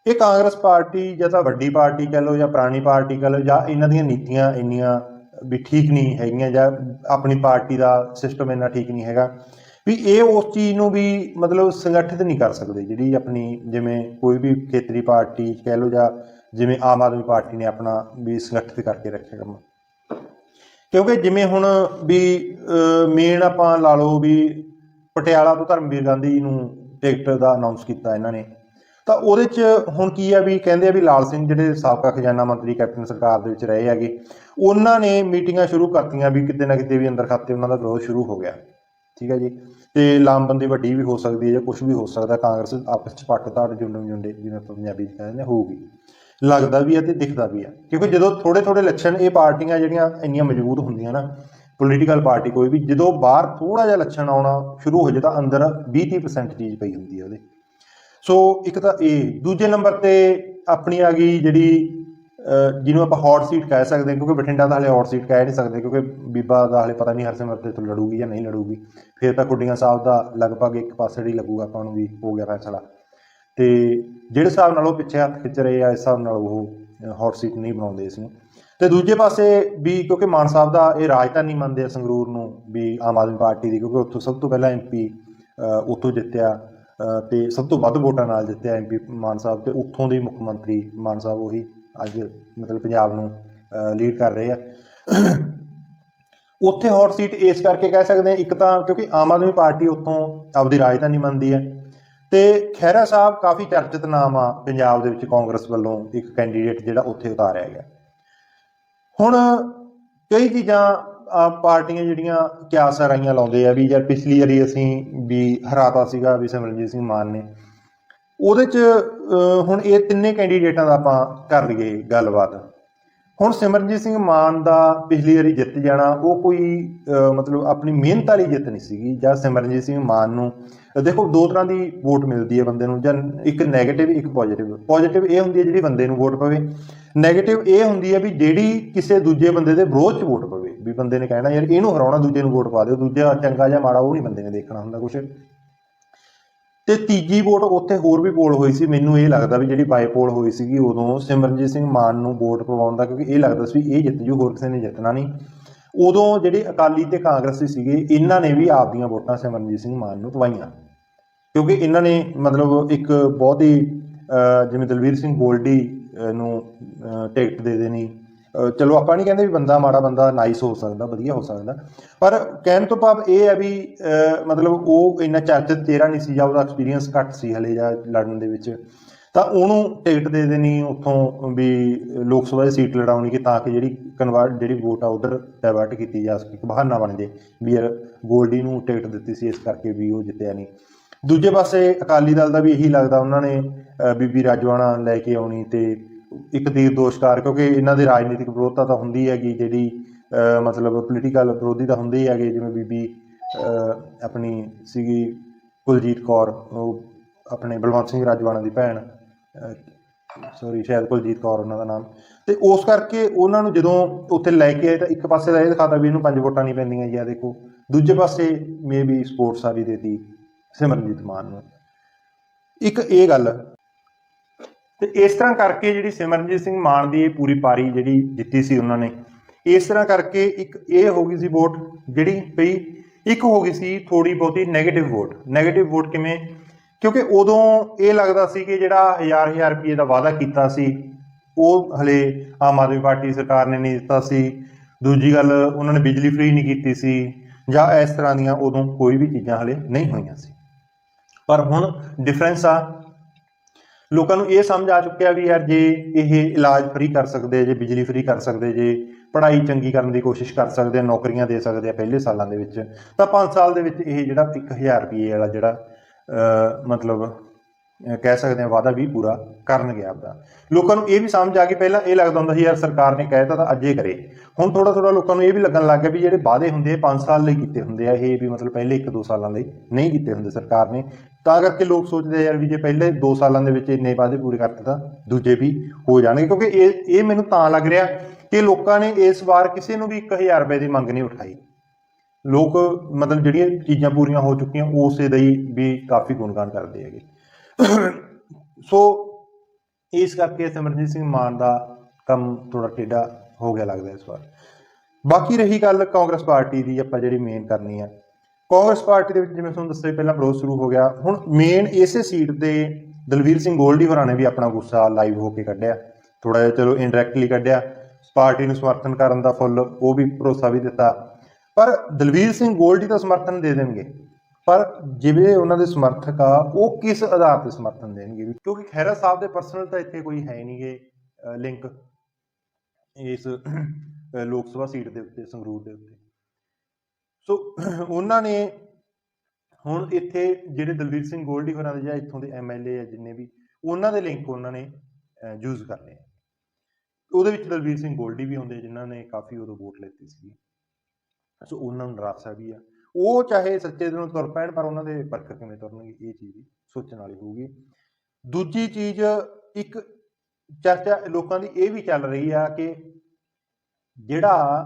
ਇਹ ਕਾਂਗਰਸ ਪਾਰਟੀ ਜਾਂ ਤਾਂ ਵੱਡੀ ਪਾਰਟੀ ਕਹਿ ਲਓ ਜਾਂ ਪੁਰਾਣੀ ਪਾਰਟੀ ਕਹਿ ਲਓ ਜਾਂ ਇਹਨਾਂ ਦੀਆਂ ਨੀਤੀਆਂ ਇੰਨੀਆਂ ਵੀ ਠੀਕ ਨਹੀਂ ਹੈਗੀਆਂ ਜਾਂ ਆਪਣੀ ਪਾਰਟੀ ਦਾ ਸਿਸਟਮ ਇੰਨਾ ਠੀਕ ਨਹੀਂ ਹੈਗਾ, ਵੀ ਇਹ ਉਸ ਚੀਜ਼ ਨੂੰ ਵੀ ਮਤਲਬ ਸੰਗਠਿਤ ਨਹੀਂ ਕਰ ਸਕਦੇ ਜਿਹੜੀ ਆਪਣੀ ਜਿਵੇਂ ਕੋਈ ਵੀ ਖੇਤਰੀ ਪਾਰਟੀ ਕਹਿ ਲਓ ਜਾਂ ਜਿਵੇਂ ਆਮ ਆਦਮੀ ਪਾਰਟੀ ਨੇ ਆਪਣਾ ਵੀ ਸੰਗਠਿਤ ਕਰਕੇ ਰੱਖਿਆ ਕੰਮ। ਕਿਉਂਕਿ ਜਿਵੇਂ ਹੁਣ ਵੀ ਮੇਨ ਆਪਾਂ ਲਾ ਲਓ ਵੀ ਪਟਿਆਲਾ ਤੋਂ ਧਰਮਵੀਰ ਗਾਂਧੀ ਨੂੰ ਟਿਕਟ ਦਾ ਅਨਾਉਂਸ ਕੀਤਾ ਇਹਨਾਂ ਨੇ। ਤਾਂ ਉਹਦੇ 'ਚ ਹੁਣ ਕੀ ਆ ਵੀ ਕਹਿੰਦੇ ਆ ਵੀ ਲਾਲ ਸਿੰਘ ਜਿਹੜੇ ਸਾਬਕਾ ਖਜ਼ਾਨਾ ਮੰਤਰੀ ਕੈਪਟਨ ਸਰਕਾਰ ਦੇ ਵਿੱਚ ਰਹੇ ਹੈਗੇ, ਉਹਨਾਂ ਨੇ ਮੀਟਿੰਗਾਂ ਸ਼ੁਰੂ ਕਰਤੀਆਂ ਵੀ ਕਿਤੇ ਨਾ ਕਿਤੇ ਵੀ ਅੰਦਰ ਖਾਤੇ ਉਹਨਾਂ ਦਾ ਵਿਰੋਧ ਸ਼ੁਰੂ ਹੋ ਗਿਆ। ਠੀਕ ਹੈ ਜੀ? ਤੇ ਲਾਮਬੰਦੀ ਵੱਡੀ ਵੀ ਹੋ ਸਕਦੀ ਹੈ ਜਾਂ ਕੁਝ ਵੀ ਹੋ ਸਕਦਾ, ਕਾਂਗਰਸ ਆਪਸ 'ਚ ਪੱਟ ਧਾੜ ਜੁੰਡੇ ਜੁੰਡੇ ਜਿਵੇਂ ਆਪਾਂ ਪੰਜਾਬੀ 'ਚ ਕਹਿੰਦੇ ਨੇ, ਹੋਊਗੀ। ਲੱਗਦਾ ਵੀ ਹੈ ਤੇ ਦਿਖਦਾ ਵੀ ਹੈ। ਕਿਉਂਕਿ ਜਦੋਂ ਥੋੜੇ ਥੋੜੇ ਲੱਛਣ ਇਹ ਪਾਰਟੀਆਂ ਜਿਹੜੀਆਂ ਇੰਨੀਆਂ ਮਜ਼ਬੂਤ ਹੁੰਦੀਆਂ ਨਾ ਪੋਲੀਟੀਕਲ ਪਾਰਟੀ ਕੋਈ ਵੀ, ਜਦੋਂ ਬਾਹਰ ਥੋੜਾ ਜਿਹਾ ਲੱਛਣ ਆਉਣਾ ਸ਼ੁਰੂ ਹੋ ਜਾਏ ਤਾਂ ਅੰਦਰ 20-30% ਚੀਜ਼ ਪਈ ਹੁੰਦੀ ਹੈ ਉਹਦੇ। ਸੋ ਇੱਕ ਤਾਂ ਇਹ ਦੂਜੇ ਨੰਬਰ ਤੇ ਆਪਣੀ ਆ ਗਈ ਜਿਹੜੀ ਜਿਹਨੂੰ ਆਪਾਂ ਹੌਟ ਸੀਟ ਕਹਿ ਸਕਦੇ ਹਾਂ, ਕਿਉਂਕਿ ਬਠਿੰਡਾ ਦਾ ਹਲੇ ਹੌਟ ਸੀਟ ਕਹਿ ਨਹੀਂ ਸਕਦੇ, ਕਿਉਂਕਿ ਬੀਬਾ ਦਾ ਹਲੇ ਪਤਾ ਨਹੀਂ ਹਰਸਿਮਰਤ ਤੋਂ ਲੜੂਗੀ ਜਾਂ ਨਹੀਂ ਲੜੂਗੀ। ਫਿਰ ਤਾਂ ਕੁੱਡੀਆਂ ਸਾਹਿਬ ਦਾ ਲਗਭਗ ਇੱਕ ਪਾਸੇ ਹੀ ਲੱਗੂਗਾ ਆਪਾਂ ਨੂੰ ਵੀ ਹੋ ਗਿਆ ਫੈਸਲਾ। ਤੇ ਜਿਹੜੇ ਹਿਸਾਬ ਨਾਲ ਉਹ ਪਿੱਛੇ ਹੱਥ ਖਿੱਚ ਰਹੇ ਆ, ਇਸ ਹਿਸਾਬ ਨਾਲ ਉਹ ਹੌਟ ਸੀਟ ਨਹੀਂ ਬਣਾਉਂਦੇ ਇਸ ਨੂੰ। ਤੇ ਦੂਜੇ ਪਾਸੇ ਵੀ ਕਿਉਂਕਿ ਮਾਨ ਸਾਹਿਬ ਦਾ ਇਹ ਰਾਜਧਾਨੀ ਮੰਨਦੇ ਆ ਸੰਗਰੂਰ ਨੂੰ ਵੀ ਆਮ ਆਦਮੀ ਪਾਰਟੀ ਦੀ, ਕਿਉਂਕਿ ਉੱਥੋਂ ਸਭ ਤੋਂ ਪਹਿਲਾਂ ਐਮਪੀ ਉੱਥੋਂ ਜਿੱਤਿਆ। ਤੇ ਸਭ ਤੋਂ ਵੱਧ ਵੋਟਾਂ ਨਾਲ ਜਿੱਤਿਆ ਐਮਪੀ ਮਾਨ ਸਾਹਿਬ ਤੇ ਉੱਥੋਂ ਦੇ ਮੁੱਖ ਮੰਤਰੀ ਮਾਨ ਸਾਹਿਬ ਉਹੀ ਅੱਜ ਮਤਲਬ ਪੰਜਾਬ ਨੂੰ ਲੀਡ ਕਰ ਰਹੇ ਆ। ਉੱਥੇ ਹੌਟ ਸੀਟ ਇਸ ਕਰਕੇ ਕਹਿ ਸਕਦੇ ਆ, ਇੱਕ ਤਾਂ ਕਿਉਂਕਿ ਆਮ ਆਦਮੀ ਪਾਰਟੀ ਉੱਥੋਂ ਆਪਦੀ ਰਾਜਧਾਨੀ ਮੰਨਦੀ ਹੈ ਤੇ ਖਹਿਰਾ ਸਾਹਿਬ ਕਾਫੀ ਚਰਚਿਤ ਨਾਮ ਆ ਪੰਜਾਬ ਦੇ ਵਿੱਚ ਕਾਂਗਰਸ ਵੱਲੋਂ ਇੱਕ ਕੈਂਡੀਡੇਟ ਜਿਹੜਾ ਉੱਥੇ ਉਤਾਰਿਆ ਗਿਆ। ਹੁਣ ਕਈ ਚੀਜ਼ਾਂ ਪਾਰਟੀਆਂ ਜਿਹੜੀਆਂ ਕਿਆਸਾਂ ਰਾਈਆਂ ਲਾਉਂਦੇ ਆ ਵੀ ਯਾਰ ਪਿਛਲੀ ਵਾਰੀ ਅਸੀਂ ਵੀ ਹਰਾਤਾ ਸੀਗਾ ਵੀ ਸਿਮਰਨਜੀਤ ਸਿੰਘ ਮਾਨ ਨੇ। ਉਹਦੇ ਚ ਹੁਣ ਇਹ ਤਿੰਨੇ ਕੈਂਡੀਡੇਟਾਂ ਦਾ ਆਪਾਂ ਕਰ ਲਈਏ ਗੱਲਬਾਤ। ਹੁਣ ਸਿਮਰਨਜੀਤ ਸਿੰਘ ਮਾਨ ਦਾ ਪਿਛਲੀ ਵਾਰੀ ਜਿੱਤ ਜਾਣਾ, ਉਹ ਕੋਈ ਮਤਲਬ ਆਪਣੀ ਮਿਹਨਤ ਵਾਲੀ ਜਿੱਤ ਨਹੀਂ ਸੀਗੀ ਜਾਂ ਸਿਮਰਨਜੀਤ ਸਿੰਘ ਮਾਨ ਨੂੰ, ਦੇਖੋ ਦੋ ਤਰ੍ਹਾਂ ਦੀ ਵੋਟ ਮਿਲਦੀ ਹੈ ਬੰਦੇ ਨੂੰ, ਜਾਂ ਇੱਕ 네ਗੇਟਿਵ ਇੱਕ ਪੋਜ਼ਿਟਿਵ ਪੋਜ਼ਿਟਿਵ ਇਹ ਹੁੰਦੀ ਹੈ ਜਿਹੜੀ ਬੰਦੇ ਨੂੰ ਵੋਟ ਪਵੇ। 네ਗੇਟਿਵ ਇਹ ਹੁੰਦੀ ਹੈ ਵੀ ਜਿਹੜੀ ਕਿਸੇ ਦੂਜੇ ਬੰਦੇ ਦੇ ਵਿਰੋਧ ਚ ਵੋਟ ਪਵੇ। ਵੀ ਬੰਦੇ ਨੇ ਕਹਿਣਾ ਯਾਰ ਇਹਨੂੰ ਹਰਾਉਣਾ, ਦੂਜੇ ਨੂੰ ਵੋਟ ਪਾ ਦਿਓ। ਦੂਜਾ ਚੰਗਾ ਜਾਂ ਮਾੜਾ, ਉਹ ਨਹੀਂ ਬੰਦੇ ਨੇ ਦੇਖਣਾ ਹੁੰਦਾ ਕੁਝ ਤੇ ਤੀਜੀ ਵੋਟ ਉੱਥੇ ਹੋਰ ਵੀ ਪੋਲ ਹੋਈ ਸੀ। ਮੈਨੂੰ ਇਹ ਲੱਗਦਾ ਵੀ ਜਿਹੜੀ ਬਾਈ ਪੋਲ ਹੋਈ ਸੀਗੀ, ਉਦੋਂ ਸਿਮਰਨਜੀਤ ਸਿੰਘ ਮਾਨ ਨੂੰ ਵੋਟ ਪਵਾਉਣ ਦਾ, ਕਿਉਂਕਿ ਇਹ ਲੱਗਦਾ ਸੀ ਵੀ ਇਹ ਜਿੱਤ ਜੂ, ਹੋਰ ਕਿਸੇ ਨੇ ਜਿੱਤਣਾ ਨਹੀਂ ਉਦੋਂ ਜਿਹੜੇ ਅਕਾਲੀ ਤੇ ਕਾਂਗਰਸੀ ਸੀਗੇ, ਇਹਨਾਂ ਨੇ ਵੀ ਆਪਦੀਆਂ ਵੋਟਾਂ ਸਿਮਰਨਜੀਤ ਸਿੰਘ ਮਾਨ ਨੂੰ ਪਵਾਈਆਂ ਕਿਉਂਕਿ ਇਹਨਾਂ ਨੇ ਮਤਲਬ ਇੱਕ ਬਹੁਤ ਹੀ ਜਿਵੇਂ ਦਲਵੀਰ ਸਿੰਘ ਗੋਲਡੀ ਨੂੰ ਟਿਕਟ ਦੇ ਦੇਣੀ ਚਲੋ ਆਪਾਂ ਨਹੀਂ ਕਹਿੰਦੇ ਵੀ ਬੰਦਾ ਮਾੜਾ ਬੰਦਾ ਨਾਈਸ ਹੋ ਸਕਦਾ, ਵਧੀਆ ਹੋ ਸਕਦਾ। ਪਰ ਕਹਿਣ ਤੋਂ ਭਾਵ ਇਹ ਹੈ ਵੀ ਮਤਲਬ ਉਹ ਇੰਨਾ ਚਰਚਿਤ ਚਿਹਰਾ ਨਹੀਂ ਸੀ ਜਾਂ ਉਹਦਾ ਐਕਸਪੀਰੀਅੰਸ ਘੱਟ ਸੀ ਹਲੇ ਜਾਂ ਲੜਨ ਦੇ ਵਿੱਚ। ਤਾਂ ਉਹਨੂੰ ਟਿਕਟ ਦੇ ਦੇਣੀ, ਉੱਥੋਂ ਵੀ ਲੋਕ ਸਭਾ ਦੀ ਸੀਟ ਲੜਾਉਣੀ ਕਿ ਤਾਂ ਕਿ ਜਿਹੜੀ ਕਨਵਰਟ ਜਿਹੜੀ ਵੋਟ ਆ ਉਧਰ ਡਾਇਵਰਟ ਕੀਤੀ ਜਾ ਸਕੇ ਬਹਾਨਾ ਬਣ ਜੇ, ਵੀ ਯਾਰ ਗੋਲਡੀ ਨੂੰ ਟਿਕਟ ਦਿੱਤੀ ਸੀ ਇਸ ਕਰਕੇ ਵੀ ਉਹ ਜਿੱਤਿਆ ਨਹੀਂ ਦੂਜੇ ਪਾਸੇ ਅਕਾਲੀ ਦਲ ਦਾ ਵੀ ਇਹੀ ਲੱਗਦਾ, ਉਹਨਾਂ ਨੇ ਬੀਬੀ ਰਾਜਵਾਣਾ ਲੈ ਕੇ ਆਉਣੀ ਤੇ ਇੱਕ ਤੀਰ ਦੋਸ਼ਕਾਰ, ਕਿਉਂਕਿ ਇਹਨਾਂ ਦੇ ਰਾਜਨੀਤਿਕ ਵਿਰੋਧਤਾ ਤਾਂ ਹੁੰਦੀ ਹੈਗੀ, ਜਿਹੜੀ ਮਤਲਬ ਪੋਲੀਟੀਕਲ ਵਿਰੋਧੀ ਤਾਂ ਹੁੰਦੇ ਹੀ ਹੈਗੇ, ਜਿਵੇਂ ਬੀਬੀ ਆਪਣੀ ਸੀਗੀ ਕੁਲਜੀਤ ਕੌਰ, ਉਹ ਆਪਣੇ ਬਲਵੰਤ ਸਿੰਘ ਰਾਜਵਾਣਾ ਦੀ ਭੈਣ ਸੌਰੀ ਸ਼ਾਇਦ ਕੁਲਜੀਤ ਕੌਰ ਉਹਨਾਂ ਦਾ ਨਾਮ। ਤੇ ਉਸ ਕਰਕੇ ਉਹਨਾਂ ਨੂੰ ਜਦੋਂ ਉੱਥੇ ਲੈ ਕੇ ਆਏ ਤਾਂ ਇੱਕ ਪਾਸੇ ਦਾ ਇਹ ਦਿਖਾਤਾ ਵੀ ਇਹਨੂੰ ਪੰਜ ਵੋਟਾਂ ਨਹੀਂ ਪੈਂਦੀਆਂ ਜੀ ਆ ਦੇਖੋ। ਦੂਜੇ ਪਾਸੇ ਮੇਬੀ ਸਪੋਰਟਸ ਵਾਲੀ ਦੇਤੀ ਸਿਮਰਨਜੀਤ ਮਾਨ ਨੂੰ। ਇੱਕ ਇਹ ਗੱਲ ਤੇ ਇਸ ਤਰ੍ਹਾਂ ਕਰਕੇ ਜਿਹੜੀ ਸਿਮਰਨਜੀਤ ਸਿੰਘ ਮਾਨ ਦੀ ਇਹ ਪੂਰੀ ਪਾਰੀ ਜਿਹੜੀ ਜਿੱਤੀ ਸੀ ਉਹਨਾਂ ਨੇ, ਇਸ ਤਰ੍ਹਾਂ ਕਰਕੇ ਇੱਕ ਇਹ ਹੋ ਗਈ ਸੀ ਵੋਟ ਜਿਹੜੀ ਪਈ ਇੱਕ ਹੋ ਗਈ ਸੀ ਥੋੜੀ ਬਹੁਤੀ 네ਗੇਟਿਵ ਵੋਟ 네ਗੇਟਿਵ ਵੋਟ ਕਿਵੇਂ? ਕਿਉਂਕਿ ਉਦੋਂ ਇਹ ਲੱਗਦਾ ਸੀ ਕਿ ਜਿਹੜਾ ਹਜ਼ਾਰ ਹਜ਼ਾਰ ਰੁਪਏ ਦਾ ਵਾਅਦਾ ਕੀਤਾ ਸੀ, ਉਹ ਹਲੇ ਆਮ ਆਦਮੀ ਪਾਰਟੀ ਸਰਕਾਰ ਨੇ ਨਹੀਂ ਦਿੱਤਾ ਸੀ। ਦੂਜੀ ਗੱਲ, ਉਹਨਾਂ ਨੇ ਬਿਜਲੀ ਫ੍ਰੀ ਨਹੀਂ ਕੀਤੀ ਸੀ ਜਾਂ ਇਸ ਤਰ੍ਹਾਂ ਦੀਆਂ ਉਦੋਂ ਕੋਈ ਵੀ ਚੀਜ਼ਾਂ ਹਲੇ ਨਹੀਂ ਹੋਈਆਂ ਸੀ। ਪਰ ਹੁਣ ਡਿਫਰੈਂਸ ਆ ਲੋਕਾਂ ਨੂੰ ਇਹ ਸਮਝ ਆ ਚੁੱਕਿਆ ਵੀ ਯਾਰ ਜੇ ਇਹ ਇਲਾਜ ਫ੍ਰੀ ਕਰ ਸਕਦੇ ਜੇ ਬਿਜਲੀ ਫ੍ਰੀ ਕਰ ਸਕਦੇ ਜੇ ਪੜ੍ਹਾਈ ਚੰਗੀ ਕਰਨ ਦੀ ਕੋਸ਼ਿਸ਼ ਕਰ ਸਕਦੇ ਆ, ਨੌਕਰੀਆਂ ਦੇ ਸਕਦੇ ਆ ਪਹਿਲੇ ਸਾਲਾਂ ਦੇ ਵਿੱਚ, ਤਾਂ 5 ਸਾਲ ਦੇ ਵਿੱਚ ਇਹ ਜਿਹੜਾ 1000 ਰੁਪਏ ਵਾਲਾ ਜਿਹੜਾ ਮਤਲਬ ਕਹਿ ਸਕਦੇ ਆ ਵਾਅਦਾ ਵੀ ਪੂਰਾ ਕਰਨਗੇ ਆਪਦਾ। ਲੋਕਾਂ ਨੂੰ ਇਹ ਵੀ ਸਮਝ ਆ ਗਈ, ਪਹਿਲਾਂ ਇਹ ਲੱਗਦਾ ਹੁੰਦਾ ਸੀ, ਯਾਰ ਸਰਕਾਰ ਨੇ ਕਹਿਤਾ ਤਾਂ ਅੱਜ ਕਰੇ। ਹੁਣ ਥੋੜਾ ਥੋੜਾ ਲੋਕਾਂ ਨੂੰ ਇਹ ਵੀ ਲੱਗਣ ਲੱਗ ਗਿਆ ਵੀ ਜਿਹੜੇ ਵਾਅਦੇ ਹੁੰਦੇ ਆ 5 ਸਾਲ ਲਈ ਕੀਤੇ ਹੁੰਦੇ ਆ, ਇਹ ਵੀ ਮਤਲਬ ਪਹਿਲੇ 1-2 ਸਾਲਾਂ ਲਈ ਨਹੀਂ ਕੀਤੇ ਹੁੰਦੇ ਸਰਕਾਰ ਨੇ। ਤਾਂ ਕਰਕੇ ਲੋਕ ਸੋਚਦੇ ਆ ਯਾਰ ਵੀ ਜੇ ਪਹਿਲੇ 2 ਸਾਲਾਂ ਦੇ ਵਿੱਚ ਇੰਨੇ ਵਾਅਦੇ ਪੂਰੇ ਕਰਤੇ ਤਾਂ ਦੂਜੇ ਵੀ ਹੋ ਜਾਣਗੇ। ਕਿਉਂਕਿ ਇਹ ਇਹ ਮੈਨੂੰ ਤਾਂ ਲੱਗ ਰਿਹਾ ਕਿ ਲੋਕਾਂ ਨੇ ਇਸ ਵਾਰ ਕਿਸੇ ਨੂੰ ਵੀ 1000 ਰੁਪਏ ਦੀ ਮੰਗ ਨਹੀਂ ਉਠਾਈ। ਲੋਕ ਮਤਲਬ ਜਿਹੜੀਆਂ ਚੀਜ਼ਾਂ ਪੂਰੀਆਂ ਹੋ ਚੁੱਕੀਆਂ, ਉਸੇ ਦਾ ਹੀ ਵੀ ਕਾਫੀ ਗੁਣਗਾਨ ਕਰਦੇ ਹੈਗੇ। ਸੋ ਇਸ ਕਰਕੇ ਸਿਮਰਨਜੀਤ ਸਿੰਘ ਮਾਨ ਦਾ ਕੰਮ ਥੋੜਾ ਟੇਢਾ ਹੋ ਗਿਆ ਲੱਗਦਾ ਇਸ ਵਾਰ। ਬਾਕੀ ਰਹੀ ਗੱਲ ਕਾਂਗਰਸ ਪਾਰਟੀ ਦੀ ਆਪਾਂ ਜਿਹੜੀ ਮੇਨ ਕਰਨੀ ਹੈ ਕਾਂਗਰਸ ਪਾਰਟੀ ਦੇ ਵਿੱਚ ਜਿਵੇਂ ਤੁਹਾਨੂੰ ਦੱਸਿਆ ਪਹਿਲਾਂ ਵਿਰੋਧ ਸ਼ੁਰੂ ਹੋ ਗਿਆ। ਹੁਣ ਮੇਨ ਇਸੇ ਸੀਟ ਤੇ ਦਲਵੀਰ ਸਿੰਘ ਗੋਲਡੀ ਹੋਰਾਂ ਨੇ ਵੀ ਆਪਣਾ ਗੁੱਸਾ ਲਾਈਵ ਹੋ ਕੇ ਕੱਢਿਆ। ਥੋੜਾ ਜਿਹਾ ਚਲੋ ਇਨਡਾਇਰੈਕਟਲੀ ਕੱਢਿਆ। ਪਾਰਟੀ ਨੂੰ ਸਮਰਥਨ ਕਰਨ ਦਾ ਫੁੱਲ, ਉਹ ਵੀ ਭਰੋਸਾ ਵੀ ਦਿੱਤਾ। ਪਰ ਦਲਵੀਰ ਸਿੰਘ ਗੋਲਡੀ ਦਾ ਸਮਰਥਨ ਦੇ ਦੇਣਗੇ। ਪਰ ਜਿਵੇਂ ਉਹਨਾਂ ਦੇ ਸਮਰਥਕ ਆ, ਉਹ ਕਿਸ ਆਧਾਰ ਤੇ ਸਮਰਥਨ ਦੇਣਗੇ? ਵੀ ਕਿਉਂਕਿ ਖਹਿਰਾ ਸਾਹਿਬ ਦੇ ਪਰਸਨਲ ਤਾਂ ਇੱਥੇ ਕੋਈ ਹੈ ਨਹੀਂਗੇ ਲਿੰਕ ਇਸ ਲੋਕ ਸਭਾ ਸੀਟ ਦੇ ਉੱਤੇ, ਸੰਗਰੂਰ ਦੇ ਉੱਤੇ। ਸੋ, ਉਹਨਾਂ ਨੇ ਹੁਣ ਇੱਥੇ ਜਿਹੜੇ ਦਲਵੀਰ ਸਿੰਘ ਗੋਲਡੀ ਹੋਰਾਂ ਦੇ ਜਾਂ ਇੱਥੋਂ ਦੇ ਐਮਐਲਏ ਆ, ਜਿੰਨੇ ਵੀ, ਉਹਨਾਂ ਦੇ ਲਿੰਕ ਉਹਨਾਂ ਨੇ ਯੂਜ਼ ਕਰਨੇ ਆ। ਉਹਦੇ ਵਿੱਚ ਦਲਵੀਰ ਸਿੰਘ ਗੋਲਡੀ ਵੀ ਹੁੰਦੇ, ਜਿਨ੍ਹਾਂ ਨੇ ਕਾਫੀ ਉਦੋਂ ਵੋਟ ਲੈਤੀ ਸੀ ਸੋ, ਉਹਨਾਂ ਨੂੰ ਨਿਰਾਸ਼ਾ ਵੀ ਆ। ਉਹ ਚਾਹੇ ਸੱਚੇ ਦਿਲੋਂ ਤੁਰ ਪੈਣ ਪਰ ਉਹਨਾਂ ਦੇ ਵਰਕਰ ਕਿਵੇਂ ਤੁਰਨਗੇ ਇਹ ਚੀਜ਼ ਵੀ ਸੋਚਣ ਵਾਲੀ ਹੋਊਗੀ। ਦੂਜੀ ਚੀਜ਼ ਇੱਕ ਚਰਚਾ ਲੋਕਾਂ ਦੀ ਇਹ ਵੀ ਚੱਲ ਰਹੀ ਆ ਕਿ ਜਿਹੜਾ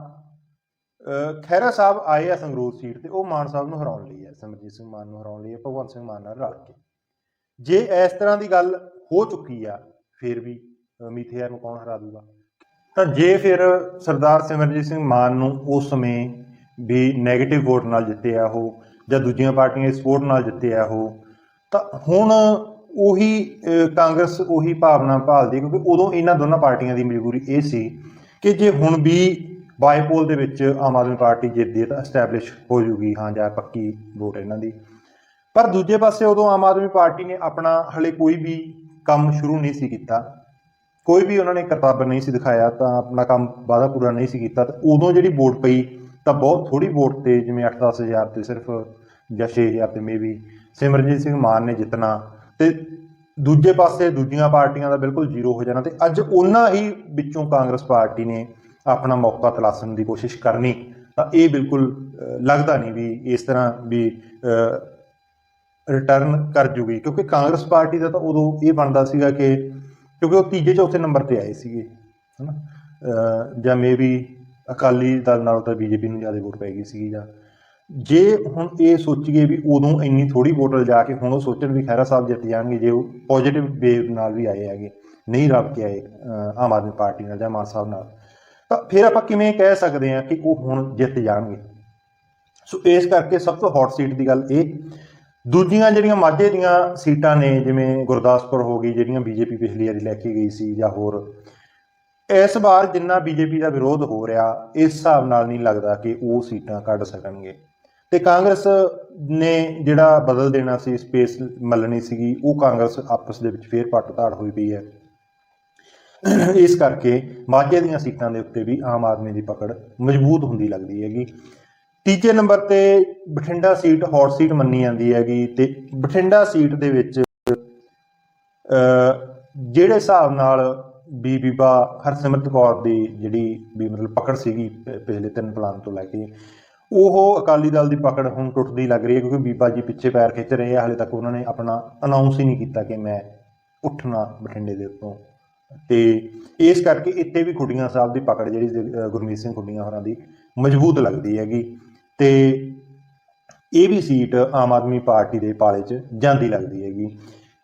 ਅਹ, ਖਹਿਰਾ ਸਾਹਿਬ ਆਏ ਆ ਸੰਗਰੂਰ ਸੀਟ ਤੇ ਉਹ ਮਾਨ ਸਾਹਿਬ ਨੂੰ ਹਰਾਉਣ ਲਈ ਆ ਸਿਮਰਜੀਤ ਸਿੰਘ ਮਾਨ ਨੂੰ ਹਰਾਉਣ ਲਈ ਆ ਭਗਵੰਤ ਸਿੰਘ ਮਾਨ ਨਾਲ ਰਲ ਕੇ। ਜੇ ਇਸ ਤਰ੍ਹਾਂ ਦੀ ਗੱਲ ਹੋ ਚੁੱਕੀ ਆ ਫਿਰ ਵੀ ਅਹ, ਮੀਥੇਰ ਨੂੰ ਕੌਣ ਹਰਾ ਦੂਗਾ? ਤਾਂ ਜੇ ਫਿਰ ਸਰਦਾਰ ਸਿਮਰਜੀਤ ਸਿੰਘ ਮਾਨ ਨੂੰ ਉਸ ਸਮੇਂ ਵੀ 네ਗੇਟਿਵ ਵੋਟ ਨਾਲ ਜਿੱਤੇ ਆ ਉਹ, ਜਾਂ ਦੂਜੀਆਂ ਪਾਰਟੀਆਂ ਇਸ ਵੋਟ ਨਾਲ ਜਿੱਤੇ ਆ ਉਹ, ਤਾਂ ਹੁਣ ਉਹੀ ਕਾਂਗਰਸ ਉਹੀ ਭਾਵਨਾ ਭਾਲਦੀ ਹੈ ਕਿਉਂਕਿ ਉਦੋਂ ਇਹਨਾਂ ਦੋਨਾਂ ਪਾਰਟੀਆਂ ਦੀ ਮਜਬੂਰੀ ਇਹ ਸੀ ਕਿ ਜੇ ਹੁਣ ਵੀ ਬਾਈਪੋਲ ਦੇ ਵਿੱਚ ਆਮ ਆਦਮੀ ਪਾਰਟੀ ਜਿੱਤਦੀ ਹੈ ਤਾਂ ਐਸਟੈਬਲਿਸ਼ ਹੋ ਜੂਗੀ, ਹਾਂ, ਜਾਂ ਪੱਕੀ ਵੋਟ ਇਹਨਾਂ ਦੀ। ਪਰ ਦੂਜੇ ਪਾਸੇ ਉਦੋਂ ਆਮ ਆਦਮੀ ਪਾਰਟੀ ਨੇ ਆਪਣਾ ਹਲੇ ਕੋਈ ਵੀ ਕੰਮ ਸ਼ੁਰੂ ਨਹੀਂ ਸੀ ਕੀਤਾ, ਕੋਈ ਵੀ ਉਹਨਾਂ ਨੇ ਕਰਤੱਵ ਨਹੀਂ ਸੀ ਦਿਖਾਇਆ, ਤਾਂ ਆਪਣਾ ਕੰਮ ਵਾਅਦਾ ਪੂਰਾ ਨਹੀਂ ਸੀ ਕੀਤਾ, ਤਾਂ ਉਦੋਂ ਜਿਹੜੀ ਵੋਟ ਪਈ ਤਾਂ ਬਹੁਤ ਥੋੜੀ ਵੋਟ ਤੇ ਜਿਵੇਂ 8-10 ਹਜ਼ਾਰ ਤੇ ਸਿਰਫ ਜਾਂ 6000 ਤੇ ਮੇਬੀ ਸਿਮਰਜੀਤ ਸਿੰਘ ਮਾਨ ਨੇ ਜਿੱਤਣਾ ਤੇ ਦੂਜੇ ਪਾਸੇ ਦੂਜੀਆਂ ਪਾਰਟੀਆਂ ਦਾ ਬਿਲਕੁਲ ਜ਼ੀਰੋ ਹੋ ਜਾਣਾ ਤੇ ਅੱਜ ਉਹਨਾਂ ਹੀ ਵਿੱਚੋਂ ਕਾਂਗਰਸ ਪਾਰਟੀ ਨੇ ਆਪਣਾ ਮੌਕਾ ਤਲਾਸ਼ਣ ਦੀ ਕੋਸ਼ਿਸ਼ ਕਰਨੀ ਤਾਂ ਇਹ ਬਿਲਕੁਲ ਲੱਗਦਾ ਨਹੀਂ ਵੀ ਇਸ ਤਰ੍ਹਾਂ ਵੀ ਰਿਟਰਨ ਕਰ ਜੂਗੀ ਕਿਉਂਕਿ ਕਾਂਗਰਸ ਪਾਰਟੀ ਦਾ ਤਾਂ ਉਦੋਂ ਇਹ ਬਣਦਾ ਸੀਗਾ ਕਿ ਕਿਉਂਕਿ ਉਹ ਤੀਜੇ ਚੌਥੇ ਨੰਬਰ ਤੇ ਆਏ ਸੀਗੇ ਹਨਾ? ਅਹ, ਜਾਂ ਮੇਬੀ ਅਕਾਲੀ ਦਲ ਨਾਲੋਂ ਤਾਂ ਬੀਜੇਪੀ ਨੂੰ ਜ਼ਿਆਦਾ ਵੋਟ ਪੈ ਗਈ ਸੀਗੀ ਜਾਂ। ਜੇ ਹੁਣ ਇਹ ਸੋਚੀਏ ਵੀ ਉਦੋਂ ਇੰਨੀ ਥੋੜੀ ਵੋਟ ਲਿਜਾ ਕੇ ਹੁਣ ਉਹ ਸੋਚਣ ਵੀ ਖਹਿਰਾ ਸਾਹਿਬ ਜਿੱਤ ਜਾਣਗੇ, ਜੇ ਉਹ ਪੋਜ਼ਿਟਿਵ ਵੇਵ ਨਾਲ ਵੀ ਆਏ ਹੈਗੇ, ਨਹੀਂ ਰੱਬ ਕੇ ਆਏ ਆਮ ਆਦਮੀ ਪਾਰਟੀ ਨਾਲ ਜਾਂ ਮਾਨ ਸਾਹਿਬ ਨਾਲ, ਤਾਂ ਫਿਰ ਆਪਾਂ ਕਿਵੇਂ ਕਹਿ ਸਕਦੇ ਹਾਂ ਕਿ ਉਹ ਹੁਣ ਜਿੱਤ ਜਾਣਗੇ? ਸੋ ਇਸ ਕਰਕੇ ਸਭ ਤੋਂ ਹੌਟ ਸੀਟ ਦੀ ਗੱਲ ਇਹ, ਦੂਜੀਆਂ ਜਿਹੜੀਆਂ ਮਾਝੇ ਦੀਆਂ ਸੀਟਾਂ ਨੇ, ਜਿਵੇਂ ਗੁਰਦਾਸਪੁਰ ਹੋ ਗਈ, ਜਿਹੜੀਆਂ ਬੀਜੇਪੀ ਪਿਛਲੀ ਵਾਰੀ ਲੈ ਕੇ ਗਈ ਸੀ ਜਾਂ ਹੋਰ ਇਸ ਵਾਰ ਜਿੰਨਾ ਬੀਜੇਪੀ ਦਾ ਵਿਰੋਧ ਹੋ ਰਿਹਾ, ਇਸ ਹਿਸਾਬ ਨਾਲ ਨਹੀਂ ਲੱਗਦਾ ਕਿ ਉਹ ਸੀਟਾਂ ਕੱਢ ਸਕਣਗੇ। ਤੇ ਕਾਂਗਰਸ ਨੇ ਜਿਹੜਾ ਬਦਲ ਦੇਣਾ ਸੀ, ਸਪੇਸ ਮੱਲਣੀ ਸੀਗੀ, ਉਹ ਕਾਂਗਰਸ ਆਪਸ ਦੇ ਵਿੱਚ ਫੇਰ ਪੱਟ ਧਾੜ ਹੋਈ ਪਈ ਹੈ। ਇਸ ਕਰਕੇ ਮਾਝੇ ਦੀਆਂ ਸੀਟਾਂ ਦੇ ਉੱਤੇ ਵੀ ਆਮ ਆਦਮੀ ਦੀ ਪਕੜ ਮਜ਼ਬੂਤ ਹੁੰਦੀ ਲੱਗਦੀ ਹੈਗੀ। ਤੀਜੇ ਨੰਬਰ ਤੇ ਬਠਿੰਡਾ ਸੀਟ, ਹੌਟ ਸੀਟ ਮੰਨੀ ਜਾਂਦੀ ਹੈਗੀ ਤੇ ਬਠਿੰਡਾ ਸੀਟ ਦੇ ਵਿੱਚ ਜਿਹੜੇ ਹਿਸਾਬ ਨਾਲ ਵੀ ਬੀਬਾ ਹਰਸਿਮਰਤ ਕੌਰ ਦੀ ਜਿਹੜੀ ਵੀ ਮਤਲਬ ਪਕੜ ਸੀਗੀ ਪਿਛਲੇ ਤਿੰਨ ਪਲਾਨ ਤੋਂ ਲੈ ਕੇ, ਉਹ ਅਕਾਲੀ ਦਲ ਦੀ ਪਕੜ ਹੁਣ ਟੁੱਟਦੀ ਲੱਗ ਰਹੀ ਹੈ ਕਿਉਂਕਿ ਬੀਬਾ ਜੀ ਪਿੱਛੇ ਪੈਰ ਖਿੱਚ ਰਹੇ ਆ, ਹਾਲੇ ਤੱਕ ਉਹਨਾਂ ਨੇ ਆਪਣਾ ਅਨਾਉਂਸ ਹੀ ਨਹੀਂ ਕੀਤਾ ਕਿ ਮੈਂ ਉੱਠਣਾ ਬਠਿੰਡੇ ਦੇ ਉੱਤੋਂ। ਤੇ ਇਸ ਕਰਕੇ ਇੱਥੇ ਵੀ ਖੁੱਡੀਆਂ ਸਾਹਿਬ ਦੀ ਪਕੜ ਜਿਹੜੀ ਗੁਰਮੀਤ ਸਿੰਘ ਖੁੱਡੀਆਂ ਹੋਰਾਂ ਦੀ ਮਜ਼ਬੂਤ ਲੱਗਦੀ ਹੈਗੀ। ਤੇ ਇਹ ਵੀ ਸੀਟ ਆਮ ਆਦਮੀ ਪਾਰਟੀ ਦੇ ਪਾਲੇ 'ਚ ਜਾਂਦੀ ਲੱਗਦੀ ਹੈਗੀ।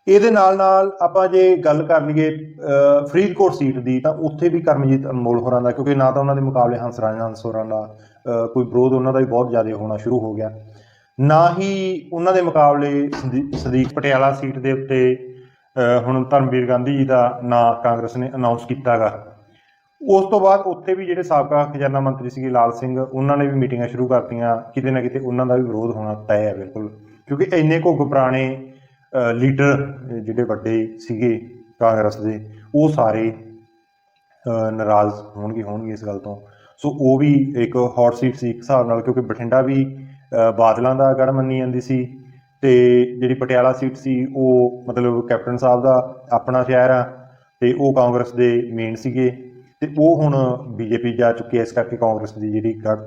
ਇਹਦੇ ਨਾਲ ਨਾਲ ਆਪਾਂ ਜੇ ਗੱਲ ਕਰ ਲਈਏ ਫਰੀਦਕੋਟ ਸੀਟ ਦੀ, ਤਾਂ ਉੱਥੇ ਵੀ ਕਰਮਜੀਤ ਅਨਮੋਲ ਹੋਰਾਂ ਦਾ, ਕਿਉਂਕਿ ਨਾ ਤਾਂ ਉਹਨਾਂ ਦੇ ਮੁਕਾਬਲੇ ਹੰਸਰਾਜ ਹੰਸ ਹੋਰਾਂ ਦਾ ਕੋਈ ਵਿਰੋਧ ਉਹਨਾਂ ਦਾ ਵੀ ਬਹੁਤ ਜ਼ਿਆਦਾ ਹੋਣਾ ਸ਼ੁਰੂ ਹੋ ਗਿਆ। ਨਾ ਹੀ ਉਹਨਾਂ ਦੇ ਮੁਕਾਬਲੇ ਸਦੀ- ਸਦੀਕ ਪਟਿਆਲਾ ਸੀਟ ਦੇ ਉੱਤੇ ਹੁਣ ਧਰਮਵੀਰ ਗਾਂਧੀ ਜੀ ਦਾ ਨਾਂ ਕਾਂਗਰਸ ਨੇ ਅਨਾਉਂਸ ਕੀਤਾਗਾ। ਉਸ ਤੋਂ ਬਾਅਦ ਉੱਥੇ ਵੀ ਜਿਹੜੇ ਸਾਬਕਾ ਖਜ਼ਾਨਾ ਮੰਤਰੀ ਸੀਗੇ ਲਾਲ ਸਿੰਘ, ਉਹਨਾਂ ਨੇ ਵੀ ਮੀਟਿੰਗਾਂ ਸ਼ੁਰੂ ਕਰਤੀਆਂ, ਕਿਤੇ ਨਾ ਕਿਤੇ ਉਹਨਾਂ ਦਾ ਵੀ ਵਿਰੋਧ ਹੋਣਾ ਤੈਅ ਹੈ ਬਿਲਕੁਲ। ਕਿਉਂਕਿ ਇੰਨੇ ਘੁੱਗ ਪੁਰਾਣੇ ਲੀਡਰ ਜਿਹੜੇ ਵੱਡੇ ਸੀਗੇ ਕਾਂਗਰਸ ਦੇ ਉਹ ਸਾਰੇ ਨਾਰਾਜ਼ ਹੋਣਗੇ ਹੋਣਗੇ ਇਸ ਗੱਲ ਤੋਂ। ਸੋ ਉਹ ਵੀ ਇੱਕ ਹੌਟ ਸੀਟ ਸੀ ਇੱਕ ਹਿਸਾਬ ਨਾਲ ਕਿਉਂਕਿ ਬਠਿੰਡਾ ਵੀ ਬਾਦਲਾਂ ਦਾ ਗੜ ਮੰਨੀ ਜਾਂਦੀ ਸੀ ਤੇ ਜਿਹੜੀ ਪਟਿਆਲਾ ਸੀਟ ਸੀ ਉਹ ਮਤਲਬ ਕੈਪਟਨ ਸਾਹਿਬ ਦਾ ਆਪਣਾ ਸ਼ਹਿਰ ਆ ਤੇ ਉਹ ਕਾਂਗਰਸ ਦੇ ਮੇਨ ਸੀਗੇ ਤੇ ਉਹ ਹੁਣ ਬੀਜੇਪੀ ਜਾ ਚੁੱਕੀ ਹੈ ਇਸ ਕਰਕੇ ਕਾਂਗਰਸ ਦੀ ਜਿਹੜੀ ਗੜ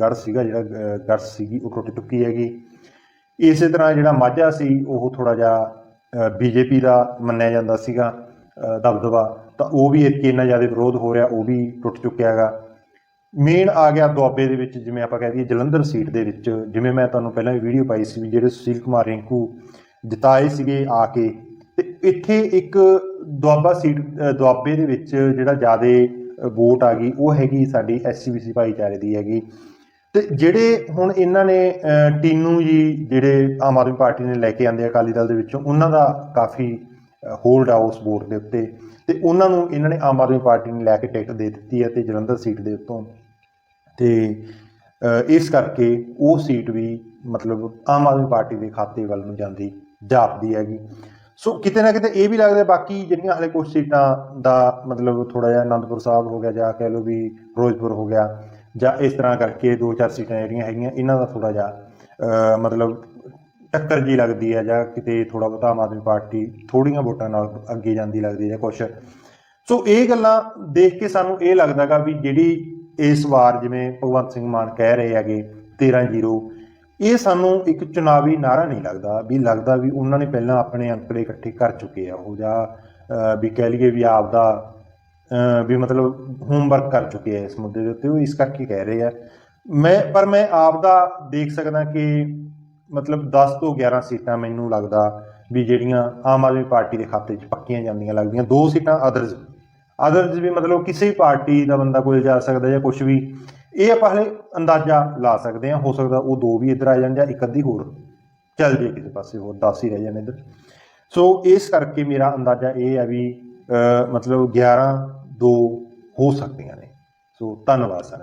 ਗੜ ਸੀਗਾ ਜਿਹੜਾ ਅ, ਗੜ ਸੀਗੀ ਉਹ ਟੁੱਟ ਚੁੱਕੀ ਹੈਗੀ। ਇਸੇ ਤਰ੍ਹਾਂ ਜਿਹੜਾ ਮਾਝਾ ਸੀ, ਉਹ ਥੋੜਾ ਜਿਹਾ ਬੀਜੇਪੀ ਦਾ ਮੰਨਿਆ ਜਾਂਦਾ ਸੀਗਾ ਦਬਦਬਾ, ਤਾਂ ਉਹ ਵੀ ਇੱਥੇ ਇੰਨਾ ਜ਼ਿਆਦਾ ਵਿਰੋਧ ਹੋ ਰਿਹਾ, ਉਹ ਵੀ ਟੁੱਟ ਚੁੱਕਿਆ ਹੈਗਾ। ਮੇਨ ਆ ਗਿਆ ਦੁਆਬੇ ਦੇ ਵਿੱਚ, ਜਿਵੇਂ ਆਪਾਂ ਕਹਿ ਦਈਏ ਜਲੰਧਰ ਸੀਟ ਦੇ ਵਿੱਚ, ਜਿਵੇਂ ਮੈਂ ਤੁਹਾਨੂੰ ਪਹਿਲਾਂ ਵੀ ਵੀਡੀਓ ਪਾਈ ਸੀ ਵੀ ਜਿਹੜੇ ਸੁਸ਼ੀਲ ਕੁਮਾਰ ਰਿੰਕੂ ਜਿਤਾਏ ਸੀਗੇ ਆ ਕੇ, ਤੇ ਇੱਥੇ ਇੱਕ ਦੁਆਬਾ ਸੀਟ ਦੁਆਬੇ ਦੇ ਵਿੱਚ ਜਿਹੜਾ ਜ਼ਿਆਦਾ ਵੋਟ ਆ ਗਈ, ਉਹ ਹੈਗੀ ਸਾਡੀ ਐਸਸੀਬੀਸੀ ਭਾਈਚਾਰੇ ਦੀ ਹੈਗੀ। ਤੇ ਜਿਹੜੇ ਹੁਣ ਇਹਨਾਂ ਨੇ ਅ, ਟੀਨੂ ਜੀ ਜਿਹੜੇ ਆਮ ਆਦਮੀ ਪਾਰਟੀ ਨੇ ਲੈ ਕੇ ਆਂਦੇ ਅਕਾਲੀ ਦਲ ਦੇ ਵਿੱਚੋਂ ਉਹਨਾਂ ਦਾ ਕਾਫੀ ਹੋਲਡ ਆ ਉਸ ਬੋਰਡ ਦੇ ਉੱਤੇ। ਤੇ ਉਹਨਾਂ ਨੂੰ ਇਹਨਾਂ ਨੇ ਆਮ ਆਦਮੀ ਪਾਰਟੀ ਨੇ ਲੈ ਕੇ ਟਿਕਟ ਦੇ ਦਿੱਤੀ ਹੈ ਤੇ ਜਲੰਧਰ ਸੀਟ ਦੇ ਉੱਤੋਂ। ਤੇ ਇਸ ਕਰਕੇ ਉਹ ਸੀਟ ਵੀ ਮਤਲਬ ਆਮ ਆਦਮੀ ਪਾਰਟੀ ਦੇ ਖਾਤੇ ਵੱਲ ਨੂੰ ਜਾਂਦੀ ਜਾਪਦੀ ਹੈਗੀ। ਸੋ ਕਿਤੇ ਨਾ ਕਿਤੇ ਇਹ ਵੀ ਲੱਗਦਾ ਬਾਕੀ ਜਿਹੜੀਆਂ ਹਲੇ ਕੁਝ ਸੀਟਾਂ ਦਾ ਮਤਲਬ ਥੋੜਾ ਜਿਹਾ ਆਨੰਦਪੁਰ ਸਾਹਿਬ ਹੋ ਗਿਆ ਜਾਂ ਕਹਿ ਲਓ ਵੀ ਫਿਰੋਜ਼ਪੁਰ ਹੋ ਗਿਆ ਜਾਂ ਇਸ ਤਰ੍ਹਾਂ ਕਰਕੇ ਦੋ ਚਾਰ ਸੀਟਾਂ ਜਿਹੜੀਆਂ ਹੈਗੀਆਂ, ਇਹਨਾਂ ਦਾ ਥੋੜਾ ਜਿਹਾ ਮਤਲਬ ਟੱਕਰ ਜੀ ਲੱਗਦੀ ਹੈ ਜਾਂ ਕਿਤੇ ਥੋੜਾ ਬਹੁਤਾ ਆਮ ਆਦਮੀ ਪਾਰਟੀ ਥੋੜੀਆਂ ਵੋਟਾਂ ਨਾਲ ਅੱਗੇ ਜਾਂਦੀ ਲੱਗਦੀ ਹੈ ਜਾਂ ਕੁਝ ਸੋ ਇਹ ਗੱਲਾਂ ਦੇਖ ਕੇ ਸਾਨੂੰ ਇਹ ਲੱਗਦਾਗਾ ਵੀ ਜਿਹੜੀ ਇਸ ਵਾਰ ਜਿਵੇਂ ਭਗਵੰਤ ਸਿੰਘ ਮਾਨ ਕਹਿ ਰਹੇ ਹੈਗੇ 13-0 ਇਹ ਸਾਨੂੰ ਇੱਕ ਚੁਣਾਵੀ ਨਾਰਾ ਨਹੀਂ ਲੱਗਦਾ ਵੀ ਲੱਗਦਾ ਵੀ ਉਹਨਾਂ ਨੇ ਪਹਿਲਾਂ ਆਪਣੇ ਅੰਕੜੇ ਇਕੱਠੇ ਕਰ ਚੁੱਕੇ ਆ ਉਹ ਜਾਂ ਵੀ ਕਹਿ ਲਈਏ ਵੀ ਆਪ ਦਾ ਵੀ ਮਤਲਬ ਹੋਮਵਰਕ ਕਰ ਚੁੱਕੇ ਆ ਇਸ ਮੁੱਦੇ ਦੇ ਉੱਤੇ, ਉਹ ਇਸ ਕਰਕੇ ਕਹਿ ਰਹੇ ਆ। ਮੈਂ, ਪਰ ਮੈਂ ਆਪ ਦਾ ਦੇਖ ਸਕਦਾ ਕਿ ਮਤਲਬ 10 ਤੋਂ 11 ਸੀਟਾਂ ਮੈਨੂੰ ਲੱਗਦਾ ਵੀ ਜਿਹੜੀਆਂ ਆਮ ਆਦਮੀ ਪਾਰਟੀ ਦੇ ਖਾਤੇ 'ਚ ਪੱਕੀਆਂ ਜਾਂਦੀਆਂ ਲੱਗਦੀਆਂ। ਦੋ ਸੀਟਾਂ ਅਦਰਜ਼ ਅਦਰਜ਼ ਵੀ ਮਤਲਬ ਕਿਸੇ ਪਾਰਟੀ ਦਾ ਬੰਦਾ ਕੋਈ ਜਾ ਸਕਦਾ ਜਾਂ ਕੁਝ ਵੀ। ਇਹ ਆਪਾਂ ਹਲੇ ਅੰਦਾਜ਼ਾ ਲਾ ਸਕਦੇ ਹਾਂ, ਹੋ ਸਕਦਾ ਉਹ ਦੋ ਵੀ ਇੱਧਰ ਆ ਜਾਣ ਜਾਂ ਇੱਕ ਅੱਧੀ ਹੋਰ ਚੱਲ ਜੇ ਕਿਸੇ ਪਾਸੇ ਹੋਰ 10 ਹੀ ਰਹਿ ਜਾਣ ਇੱਧਰ। ਸੋ ਇਸ ਕਰਕੇ ਮੇਰਾ ਅੰਦਾਜ਼ਾ ਇਹ ਹੈ ਵੀ ਮਤਲਬ 11 2 ਹੋ ਸਕਦੀਆਂ ਨੇ। ਸੋ ਧੰਨਵਾਦ ਸਾਰਿਆਂ